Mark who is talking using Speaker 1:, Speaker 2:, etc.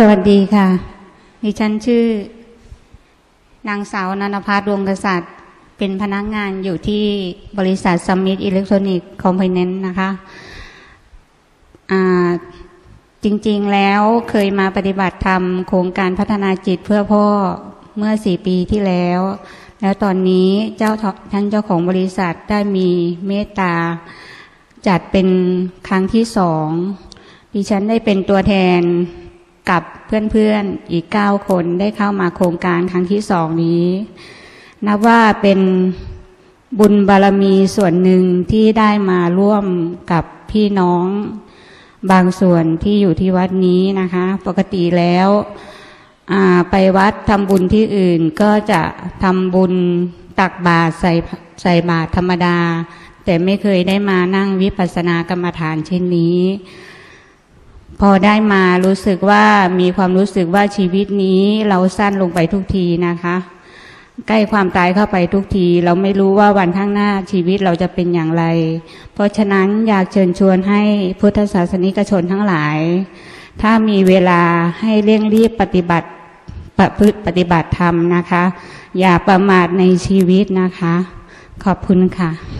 Speaker 1: สวัสดีค่ะ ดิฉันชื่อ นางสาวนันภาดวงกษัตริย์ เป็นพนักงานอยู่ที่บริษัทสมิธอิเล็กทรอนิกส์คอมเพนเนนต์นะคะจริงๆแล้วเคยมาปฏิบัติธรรมโครงการพัฒนาจิตเพื่อพ่อเมื่อสี่ปีที่แล้ว แล้วตอนนี้เจ้าท่านเจ้าของบริษัทได้มีเมตตา จัดเป็นครั้งที่สองดิฉันได้เป็นตัวแทน กับเพื่อนๆอีกเก้าคนได้เข้ามาโครงการครั้งที่สองนี้ นับว่าเป็นบุญบารมีส่วนหนึ่งที่ได้มาร่วมกับพี่น้องบางส่วนที่อยู่ที่วัดนี้นะคะ ปกติแล้วไปวัดทำบุญที่อื่นก็จะทำบุญตักบาตรใส่ใส่บาตรธรรมดา แต่ไม่เคยได้มานั่งวิปัสสนากรรมฐานเช่นนี้ พอได้มารู้สึกว่ามีความรู้สึกว่าชีวิตนี้เราสั้นลงไปทุกทีนะคะ ใกล้ความตายเข้าไปทุกที เราไม่รู้ว่าวันข้างหน้าชีวิตเราจะเป็นอย่างไร เพราะฉะนั้นอยากเชิญชวนให้พุทธศาสนิกชนทั้งหลาย ถ้ามีเวลาให้เร่งรีบปฏิบัติประพฤติปฏิบัติธรรมนะคะ อย่าประมาทในชีวิตนะคะ ขอบคุณค่ะ